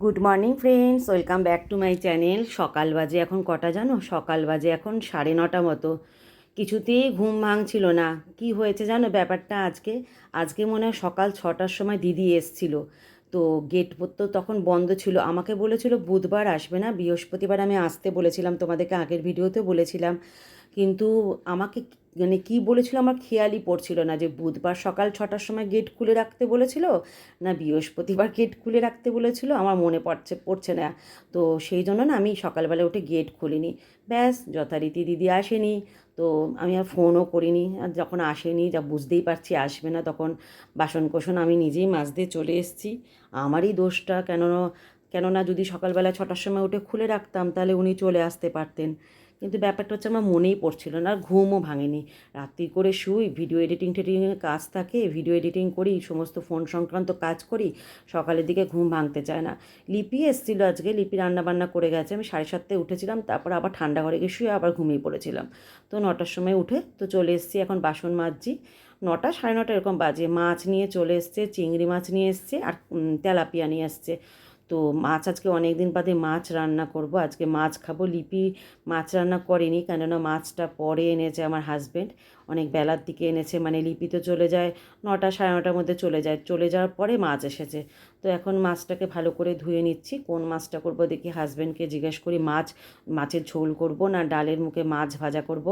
Good morning friends welcome back to my channel সকাল বাজে এখন কটা জানো? সকাল বাজে এখন সাড়ে নটা মতো। কিছুতেই ঘুম ভাঙছিল না। কি হয়েছে জানো ব্যাপারটা আজকে? আজকে মনে হয় সকাল ছটার সময় দিদি এসছিল। তো গেট তো তখন বন্ধ ছিল। আমাকে বলেছিল, বুধবার আসবে না। বৃহস্পতিবার আমি আসতে বলেছিলাম। তোমাদেরকে আগের ভিডিওতে বলেছিলাম। কিন্তু আমাকে মানে কি বলেছিল আমার খেয়ালই পড়ছিল না যে বুধবার সকাল ছটার সময় গেট খুলে রাখতে বলেছিল না বৃহস্পতিবার গেট খুলে রাখতে বলেছিল, আমার মনে পড়ছে পড়ছে না। তো সেই জন্য না আমি সকালবেলা উঠে গেট খুলিনি। ব্যাস, যথারীতি দিদি আসেনি, তো আমি আর ফোনও করিনি। আর যখন আসেনি, যা বুঝতেই পারছি আসবে না, তখন বাসন কোসন আমি নিজেই মাজতে চলে এসেছি। আমারই দোষটা কেন কেননা যদি সকালবেলা ছটার সময় উঠে খুলে রাখতাম, তাহলে উনি চলে আসতে পারতেন। কিন্তু ব্যাপারটা হচ্ছে আমার মনেই পড়ছিল না, আর ঘুমও ভাঙেনি। রাত্রি করে শুই ভিডিও এডিটিং টেডিংয়ের কাজ থাকে ভিডিও এডিটিং করি, সমস্ত ফোন সংক্রান্ত কাজ করি, সকালের দিকে ঘুম ভাঙতে চায় না। লিপি এসেছিল আজকে, লিপি রান্নাবান্না করে গেছে, আমি সাড়ে সাতটায় উঠেছিলাম, তারপর আবার ঠান্ডা ঘরে গিয়ে শুয়ে আবার ঘুমিয়ে পড়েছিলাম। তো নটার সময় উঠে তো চলে এসেছি, এখন বাসন মাজছি। নটা, সাড়ে নটা এরকম বাজে, মাছ নিয়ে চলে এসছে, চিংড়ি মাছ নিয়ে এসছে, আর তেলাপিয়া নিয়ে এসছে। তো মাছ আজকে অনেক দিন বাদে মাছ রান্না করব। আজকে মাছ খাব, লিপি মাছ রান্না করেনি, কেননা মাছটা পরে এনেছে আমার হাজব্যান্ড অনেক বেলার দিকে এনেছে মানে লিপি তো চলে যায় নটা সাড়ে নটার মধ্যে চলে যায়। চলে যাওয়ার পরে মাছ এসেছে। তো এখন মাছটাকে ভালো করে ধুয়ে নিচ্ছি। কোন মাছটা করব দেখি হাজব্যান্ডকে জিজ্ঞেস করি, মাছ, মাছের ঝোল করব না ডালের মুখে মাছ ভাজা করব?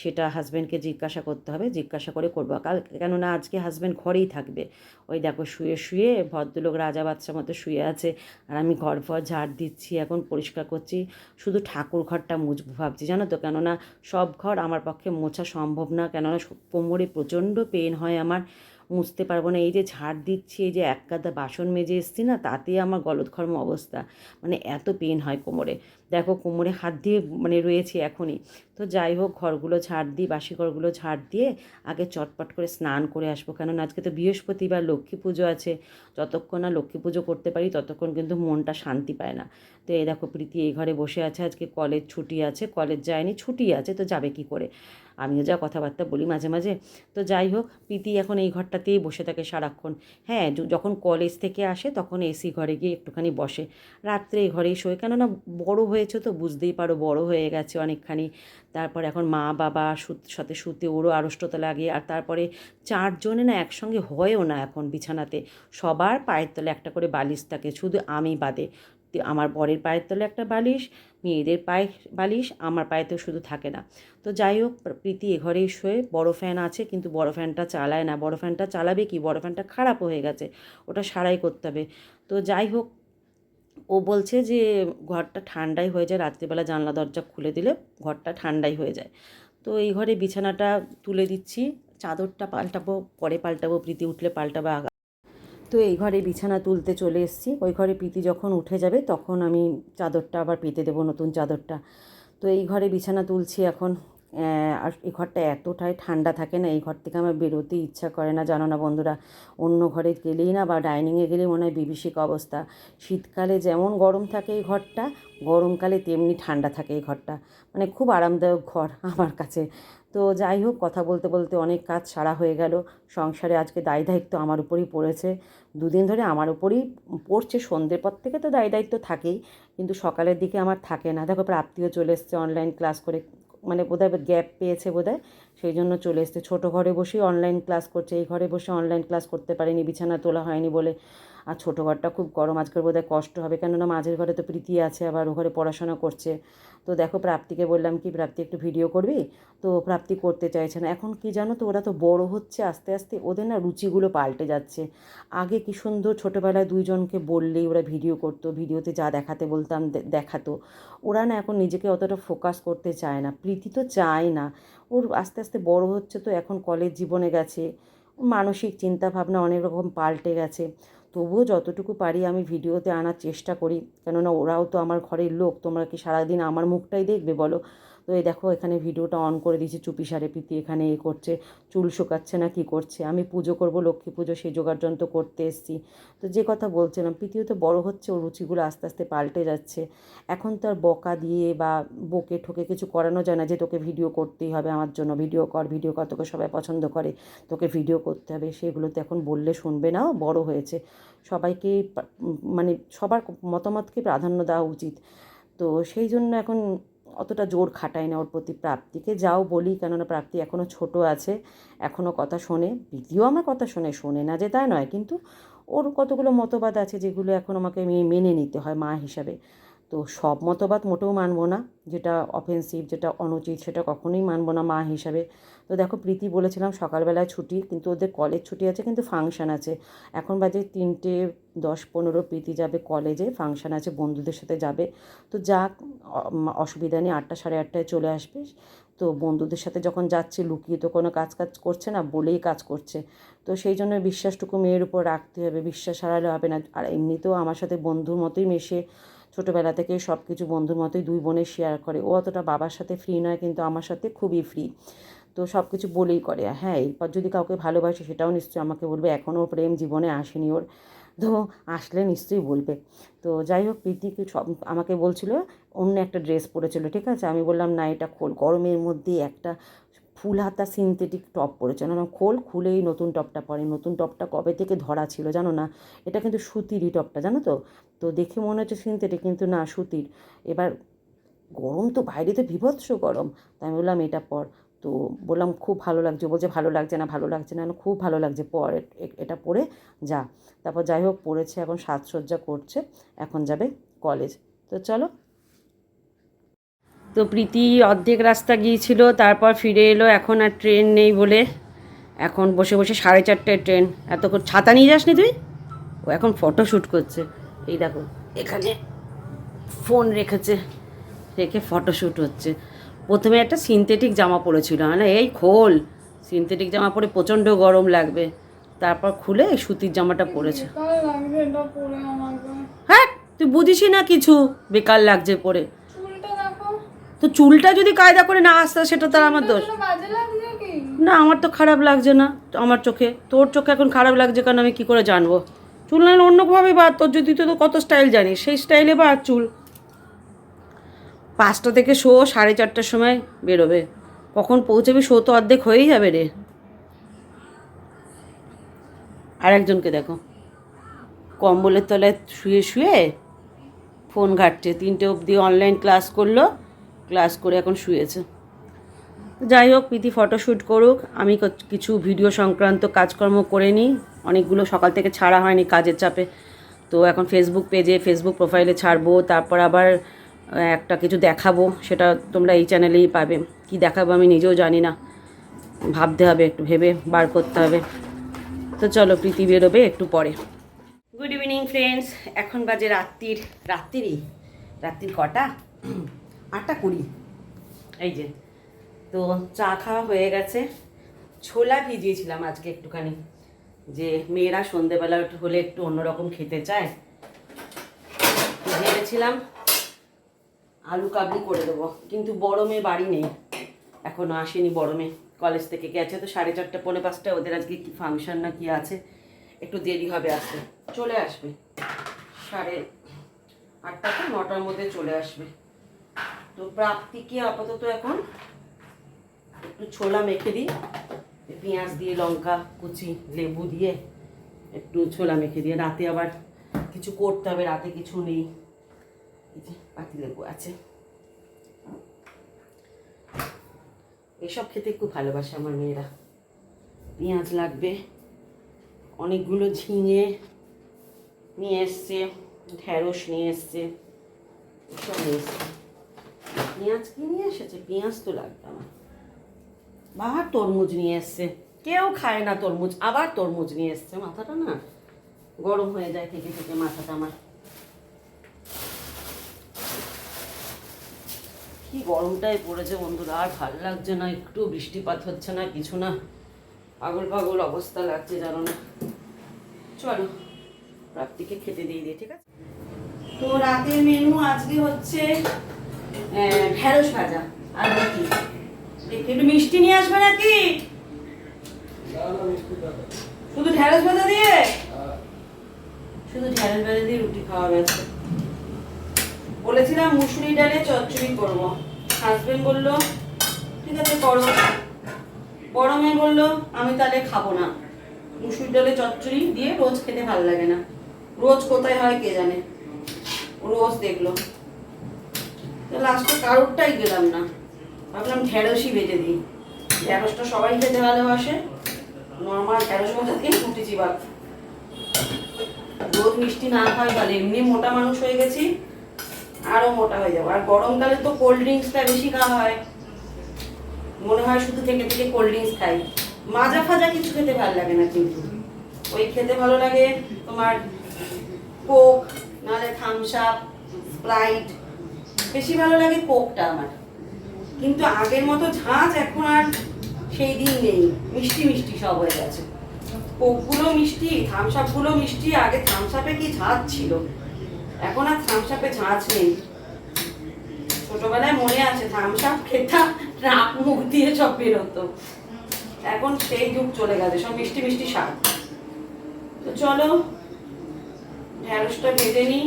সেটা হাজব্যান্ডকে জিজ্ঞাসা করতে হবে, জিজ্ঞাসা করে করব। কাল কেননা আজকে হাজব্যান্ড ঘরেই থাকবে। ওই দেখো শুয়ে শুয়ে ভদ্রলোক রাজা বাচ্চার মতো শুয়ে আছে। আর আমি ঘর ফর ঝাড় দিচ্ছি, এখন পরিষ্কার করছি। শুধু ঠাকুর ঘরটা মুছবো ভাবছি, জানো তো? কেননা সব ঘর আমার পক্ষে মোছা সম্ভব না। কেননা কোমরে প্রচণ্ড পেন হয় আমার। মুছতে পারব না। এই যে ঝাড় দিচ্ছি, এই যে এক কাদা বাসন মেজে এসছি না, তাতে আমার গলদঘর্ম অবস্থা। মানে এত পেন হয় কোমরে। দেখো, কোমরে হাত দিয়ে মানে রয়েছে এখনই। তো যাই হোক, ঘরগুলো ঝাড় দিই, বাসি ঘরগুলো ঝাড় দিয়ে আগে চটপট করে স্নান করে আসব। কেননা আজকে তো বৃহস্পতিবার, লক্ষ্মী পুজো আছে। যতক্ষণ না লক্ষ্মী পুজো করতে পারি, ততক্ষণ কিন্তু মনটা শান্তি পায় না। তো এই দেখো, প্রীতি এই ঘরে বসে আছে। আজকে কলেজ ছুটি আছে, কলেজ যায়নি, ছুটি আছে, তো যাবে কি করে? আমিও যা কথাবার্তা বলি মাঝে মাঝে। তো যাই হোক, প্রীতি এখন এই ঘরটাতেই বসে থাকে সারাক্ষণ। হ্যাঁ যখন কলেজ থেকে আসে তখন এসি ঘরে গিয়ে একটুখানি বসে। রাত্রে এই ঘরেই শোয়। কেননা বড় হয়েছে তো, বুঝতেই পারো বড় হয়ে গেছে অনেকখানি। তারপর এখন মা, বাবা সাথে শুতে ওরও আড়ষ্টতা লাগে। আর তারপরে চারজনে না একসঙ্গে হয়ও না এখন বিছানাতে। সবার পায়ের তলে একটা করে বালিশ থাকে, শুধু আমি বাদে। আমার বরের পায়ের তলে একটা বালিশ মেয়েদের পায়ে বালিশ, আমার পায়ে তো শুধু থাকে না। তো যাই হোক, প্রীতি এ ঘরেই শোয়ে, বড় ফ্যান আছে, কিন্তু বড় ফ্যানটা চালায় না। বড় ফ্যানটা চালাবে কি? বড় ফ্যানটা খারাপ হয়ে গেছে, ওটা সারাই করতে হবে। তো যাই হোক, ও বলছে যে, ঘরটা ঠান্ডাই হয়ে যায়, রাত্রিবেলা জানলা দরজা খুলে দিলে ঘরটা ঠান্ডাই হয়ে যায়। তো এই ঘরে বিছানাটা তুলে দিচ্ছি, চাদরটা পাল্টাবো, পরে পাল্টাবো, প্রীতি উঠলে পাল্টাবো তো এই ঘরে বিছানা তুলতে চলে এসেছি। ওই ঘরে প্রীতি যখন উঠে যাবে তখন আমি চাদরটা আবার পেতে দেবো নতুন চাদরটা। তো এই ঘরে বিছানা তুলছি এখন। আর এই ঘরটা এতটাই ঠান্ডা থাকে না, এই ঘর থেকে আমার বেরোতে ইচ্ছা করে না, জানো না বন্ধুরা। অন্য ঘরে গেলেই না, বা ডাইনিংয়ে গেলেই মনে হয় বিভীষিক অবস্থা। শীতকালে যেমন গরম থাকে এই ঘরটা, গরমকালে তেমনি ঠান্ডা থাকে এই ঘরটা। মানে খুব আরামদায়ক ঘর আমার কাছে। তো যাই হোক, কথা বলতে বলতে অনেক কাজ সারা হয়ে গেল। সংসারে আজকে দায় দায়িত্ব আমার উপরই পড়েছে। দুদিন ধরে আমার উপরই পড়ছে, সন্ধ্যের পর থেকে তো দায় দায়িত্ব থাকেই। কিন্তু সকালের দিকে আমার থাকে না। দেখো প্রাপ্তিও চলে এসছে অনলাইন ক্লাস করে। মানে বোধহয় গ্যাপ পেয়েছে বোধহয়। সেই জন্য চলে এসছে। ছোটো ঘরে বসেই অনলাইন ক্লাস করছে। এই ঘরে বসে অনলাইন ক্লাস করতে পারেনি, বিছানা তোলা হয়নি বলে। আর ছোটো ঘরটা খুব গরম। আজকের বোধহয় কষ্ট হবে, কেননা মাঝের ঘরে তো প্রীতি আছে, আবার ও ঘরে পড়াশোনা করছে। তো দেখো, প্রাপ্তিকে বললাম কি, প্রাপ্তি, একটু ভিডিও করবি? তো প্রাপ্তি করতে চাইছে না। এখন কি জানো তো, ওরা তো বড় হচ্ছে আস্তে আস্তে, ওদের না রুচিগুলো পাল্টে যাচ্ছে। আগে কি সুন্দর ছোটোবেলায় দুইজনকে বললেই ওরা ভিডিও করতো, ভিডিওতে যা দেখাতে বলতাম দেখাতো। ওরা না এখন নিজেকে অতটা ফোকাস করতে চায় না। প্রীতি তো চায় না। ওর আস্তে আস্তে বড় হচ্ছে তো, এখন কলেজ জীবনে গেছে। মানসিক চিন্তাভাবনা অনেক রকম পাল্টে গেছে। তবুও যতটুকু পারি আমি ভিডিওতে আনার চেষ্টা করি। কেননা ওরাও তো আমার ঘরের লোক, তোমরা কি সারাদিন আমার মুখটাই দেখবে বলো? তো এই দেখো, এখানে ভিডিওটা অন করে দিয়েছি। চুপি সারে পিতি এখানে এ করছে। চুল শুকাচ্ছে না, কি করছে? আমি পুজো করব, লক্ষ্মী পুজো সেই জোগাড় যন্ত্র করতে এসেছি। তো যে কথা বলছিলাম, প্রীতিও তো বড় হচ্ছে, ওর রুচিগুলো আস্তে আস্তে পাল্টে যাচ্ছে। এখন তো আর বকা দিয়ে বা বকে ঠোকে কিছু করানো যায় না যে তোকে ভিডিও করতেই হবে আমার জন্য, ভিডিও কর ভিডিও কর, তোকে সবাই পছন্দ করে, তোকে ভিডিও করতে হবে। সেগুলো তো এখন বললে শুনবে না, ও বড় হয়েছে। সবাইকে মানে সবার মতামতকে প্রাধান্য দেওয়া উচিত। তো সেই জন্য এখন অতটা জোর খাটাই না ওর প্রতি প্রাপ্তিকে। যাও বলি, কেননা প্রাপ্তি এখনও ছোট আছে এখনও কথা শোনে। প্রীতিও আমার কথা শোনে শোনে না যে তাই নয়, কিন্তু ওর কতগুলো মতবাদ আছে যেগুলো এখন আমাকে মেনে নিতে হয় মা হিসাবে। তো সব মতবাদ মোটেও মানব না। যেটা অফেন্সিভ যেটা অনুচিত, সেটা কখনোই মানব না মা হিসাবে। তো দেখো, প্রীতি বলেছিলাম সকালবেলায় ছুটি, কিন্তু ওদের কলেজ ছুটি আছে, কিন্তু ফাংশন আছে। এখন বাজে তিনটে দশ পনেরো, প্রীতি যাবে কলেজে ফাংশান আছে, বন্ধুদের সাথে যাবে। তো যাক অসুবিধা নেই, আটটা সাড়ে আটটায় চলে আসবে। তো বন্ধুদের সাথে যখন যাচ্ছে, লুকিয়ে তো কোনো কাজ কাজ করছে না, বলেই কাজ করছে। তো সেই জন্য বিশ্বাসটুকু মেয়ের উপর রাখতে হবে, বিশ্বাস হারালে হবে না। আর এমনিতেও আমার সাথে বন্ধুর মতোই মেশে ছোটোবেলা থেকে সব কিছু বন্ধুর মতোই দুই বোনে শেয়ার করে। ও অতটা বাবার সাথে ফ্রি নয়, কিন্তু আমার সাথে খুবই ফ্রি তো সব কিছু বলেই করে। হ্যাঁ এরপর যদি কাউকে ভালোবাসে, সেটাও নিশ্চয়ই আমাকে বলবে। এখনও প্রেম জীবনে আসেনি ওর। তো আসলে নিশ্চয়ই বলবে। তো যাই হোক প্রীতিকে সব আমাকে বলছিল, অন্য একটা ড্রেস পরেছিল, ঠিক আছে? আমি বললাম, না, এটা খোল। গরমের মধ্যে একটা ফুল হাতা সিনথেটিক টপ পরেছে। না, খোল খুলেই নতুন টপটা পরে। নতুন টপটা কবে থেকে ধরা ছিল জানো না? এটা কিন্তু সুতিরই টপটা জানো তো? তো দেখে মনে হচ্ছে সিনথেটিক কিন্তু না, সুতির। এবার গরম তো বাইরে তো বিভৎস গরম। তাই আমি বললাম, এটা পর। তো বললাম, খুব ভালো লাগছে। বলছে, ভালো লাগছে না, ভালো লাগছে না। খুব ভালো লাগছে, পর। এটা পরে যা। তারপর যাই হোক পড়েছে এখন সাজসজ্জা করছে। এখন যাবে কলেজ তো চলো তো প্রীতি অর্ধেক রাস্তা গিয়েছিল তারপর ফিরে এলো এখন আর ট্রেন নেই বলে। এখন বসে বসে সাড়ে চারটের ট্রেন। এতক্ষণ ছাতা নিয়ে যাসনি তুই? ও এখন ফটো শ্যুট করছে। এই দেখো এখানে ফোন রেখেছে রেখে ফটো শ্যুট হচ্ছে। প্রথমে একটা সিনথেটিক জামা পরেছিল মানে এই খোল সিনথেটিক জামা পরে প্রচণ্ড গরম লাগবে। তারপর খুলে সুতির জামাটা পরেছে। হ্যাঁ তুই বুঝিসই না কিছু বেকার লাগছে পরে। তো চুলটা যদি কায়দা করে না আসতে সেটা তার আমার দোষ। না আমার তো খারাপ লাগছে না আমার চোখে। তোর চোখে এখন খারাপ লাগছে কারণ আমি কি করে জানব? চুল না হলে অন্যভাবে বা তোর যদি তো কত স্টাইল জানিস? সেই স্টাইলে বা চুল। পাঁচটা থেকে শো সাড়ে চারটার সময় বেরোবে। কখন পৌঁছাবি শো তো অর্ধেক হয়েই যাবে রে। আর একজনকে দেখো। কম্বলের তলায় শুয়ে শুয়ে ফোন ঘাটছে। তিনটে অবধি অনলাইন ক্লাস করল। ক্লাস করে এখন শুয়েছে। যাই হোক, প্রীতি ফটোশ্যুট করুক। আমি কিছু ভিডিও সংক্রান্ত কাজকর্ম করে নিই। অনেকগুলো সকাল থেকে ছাড়া হয়নি কাজের চাপে। তো এখন ফেসবুক পেজে ফেসবুক প্রোফাইলে ছাড়বো, তারপর আবার একটা কিছু দেখাবো। সেটা তোমরা এই চ্যানেলেই পাবে। কি দেখাবো আমি নিজেও জানি না। ভাবতে হবে, একটু ভেবে বার করতে হবে। তো চলো, প্রীতি বেরোবে একটু পরে। গুড ইভিনিং ফ্রেন্ডস এখন বাজে রাত্রির, রাত্রিরই? রাত্রির কটা? আটটা কুড়ি। এই যে, তো চা খাওয়া হয়ে গেছে। ছোলা ভিজিয়েছিলাম আজকে একটুখানি, যে মেয়েরা সন্ধেবেলা হলে একটু অন্যরকম খেতে চায়। ভেবেছিলাম আলু কাবলি করে দেবো, কিন্তু বড় মেয়ে বাড়ি নেই। এখনও আসেনি বড় মেয়ে কলেজ থেকে গেছে, তো সাড়ে চারটে, পৌনে পাঁচটায় ওদের আজকে কি ফাংশন না কি আছে, একটু দেরি হবে আসতে। চলে আসবে, সাড়ে আটটা নটার মধ্যে চলে আসবে। তো প্রাপ্তিকে আপাতত এখন একটু ছোলা মেখে দিই। পেঁয়াজ দিয়ে, লঙ্কা, কুচি, লেবু দিয়ে একটু ছোলা মেখে দিয়ে। রাতে আবার কিছু করতে হবে, রাতে কিছু নেই। পাতি লেবু আছে। এসব খেতে খুব ভালোবাসে আমার মেয়েরা। পেঁয়াজ লাগবে, অনেকগুলো ঝিঙে নিয়ে এসছে ঢ্যাঁড়স নিয়ে এসছে, এসব নিয়ে এসছে। পেঁয়াজ কি নিয়ে এসেছে পেঁয়াজ তো লাগবে আমার। বাবা তরমুজ নিয়ে এসছে। কেউ খায় না তরমুজ আবার তরমুজ নিয়ে এসছে। মাথাটা না গরম হয়ে যায় থেকে থেকে মাথাটা আমার। কি গরমটাই পড়েছে বন্ধুরা আর ভালো লাগছে না একটু বৃষ্টিপাত হচ্ছে না কিছু না। পাগল পাগল অবস্থা লাগছে জানো না। চলো প্রাপ্তিকে খেতে দিয়ে দিই ঠিক আছে? তো রাতের মেনু আজকে হচ্ছে আহ, ঢ্যাঁড়স ভাজা। আর রুটি একটু মিষ্টি নিয়ে আসবে নাকি? শুধু ঢেঁড়স ভাজা দিয়ে? শুধু ঢেঁড়স ভাজা দিয়ে রুটি খাওয়া বলেছিলাম মুসুরি ডালে চচ্চড়ি করব। হাজবেন্ড বলল ঠিক আছে করো। বড় মেয়ে বলল আমি তাহলে খাব না। মুসুরি ডালে চচ্চড়ি দিয়ে রোজ খেতে ভালো লাগে না। রোজ কোথায় হয় কে জানে? রোজ দেখল। লাস্টে কারোরটাই গেলাম না। ভাবলাম ঢেঁড়সই বেটে দিই। ঢেঁড়সটা সবাই খেতে ভালোবাসে। নর্মাল ঢেঁড়স ভাজা দিয়ে রুটি চিবাক রোজ মিষ্টি না খাই ভালো এমনি মোটা মানুষ হয়ে গেছি। আরও মোটা হয়ে যাব। আর গরমকালে তো কোল্ড ড্রিঙ্কসটা বেশি খাওয়া হয়। মনে হয় শুধু থেকে থেকে কোল্ড ড্রিঙ্কস খাই। মাজা ফাজা কিছু খেতে ভালো লাগে না কিন্তু। ওই খেতে ভালো লাগে তোমার কোক, নাহলে থামস আপ স্প্রাইট বেশি ভালো লাগে কোকটা আমার। কিন্তু আগের মতো ঝাঁজ এখন আর সেই দিন নেই। মিষ্টি মিষ্টি সব হয়ে গেছে। কোকগুলো মিষ্টি থামস আপগুলো মিষ্টি, আগে থামস আপে কি ঝাঁজ ছিল? এখন আর থামস আপে ঝাঁজ নেই। ছোটবেলায় মনে আছে থামস আপ খেতাম নাক মুখ দিয়ে সব বেরোতো। এখন সেই যুগ চলে গেছে, সব মিষ্টি মিষ্টি শাক তো চলো ঢ্যাঁড়সটা ভেজে নিই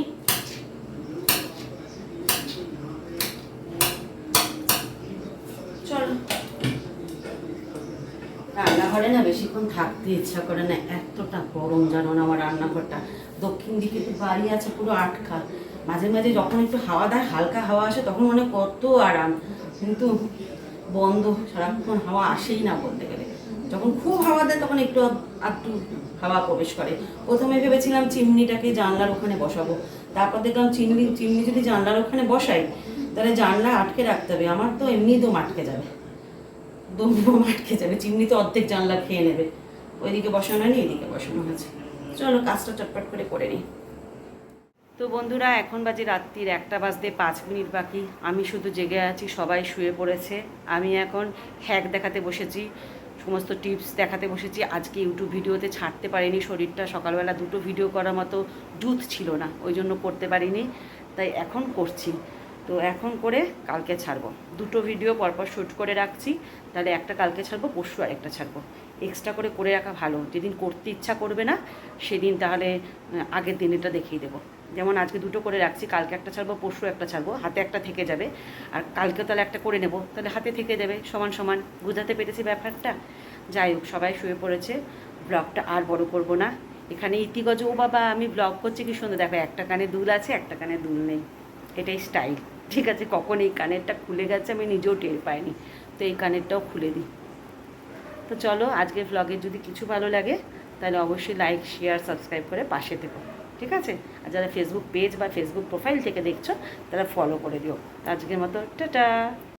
চলো রান্নাঘরে না, বেশিক্ষণ থাকতে ইচ্ছা করে না, এতটা গরম জানো না আমার রান্নাঘরটা। দক্ষিণ দিকে তো বাড়ি আছে পুরো আটকা মাঝে মাঝে যখন একটু হাওয়া দেয়, হালকা হাওয়া আসে, তখন মনে কত আরাম। কিন্তু বন্ধ, সারাক্ষণ হাওয়া আসেই না বলতে গেলে। যখন খুব হাওয়া দেয়, তখন একটু একটু হাওয়া প্রবেশ করে। প্রথমে ভেবেছিলাম চিমনিটাকে জানলার ওখানে বসাবো। তারপর দেখলাম চিমনি চিমনি যদি জানলার ওখানে বসাই, তাহলে জানলা আটকে রাখতে হবে। আমার তো এমনি দম আটকে যাবে। দম দম আটকে যাবে, চিমনি তো অর্ধেক জানলা খেয়ে নেবে। ওইদিকে বসানো নেই, এদিকে বসানো আছে চলো, কাজটা চটপট করে করে নিই। তো বন্ধুরা, এখন বাজে রাত্রির একটা বাজতে পাঁচ মিনিট বাকি। আমি শুধু জেগে আছি, সবাই শুয়ে পড়েছে। আমি এখন হ্যাক দেখাতে বসেছি, সমস্ত টিপস দেখাতে বসেছি। আজকে ইউটিউব ভিডিওতে ছাড়তে পারিনি শরীরটা, সকালবেলা দুটো ভিডিও করার মতো জুত ছিল না, ওই জন্য করতে পারিনি। তাই এখন করছি। তো এখন করে কালকে ছাড়বো। দুটো ভিডিও পরপর শ্যুট করে রাখছি, তাহলে একটা কালকে ছাড়বো, পরশু আর একটা ছাড়বো। এক্সট্রা করে করে রাখা ভালো। যেদিন করতে ইচ্ছা করবে না, সেদিন তাহলে আগের দিন এটা দেখিয়ে দেবো। যেমন আজকে দুটো করে রাখছি, কালকে একটা ছাড়বো, পরশু একটা ছাড়বো, হাতে একটা থেকে যাবে। আর কালকে তাহলে একটা করে নেব, তাহলে হাতে থেকে যাবে, সমান সমান। বুঝাতে পেরেছি ব্যাপারটা? যাই হোক, সবাই শুয়ে পড়েছে। ব্লগটা আর বড় করব না। এখানে ইতিগজ, ও বাবা, আমি ব্লগ করছি, কি সুন্দর। দেখো, একটা কানে দুল আছে, একটা কানে দুল নেই। এটাই স্টাইল ঠিক আছে, কখন এই কানেরটা খুলে গেছে আমি নিজেও টের পাইনি। তো এই কানেরটাও খুলে দিই। তো চলো, আজকের ব্লগে যদি কিছু ভালো লাগে, তাহলে অবশ্যই লাইক শেয়ার সাবস্ক্রাইব করে পাশে দেবো ঠিক আছে? আর যারা ফেসবুক পেজ বা ফেসবুক প্রোফাইল থেকে দেখছ, তারা ফলো করে দিও। আজকের মতো, টাটা!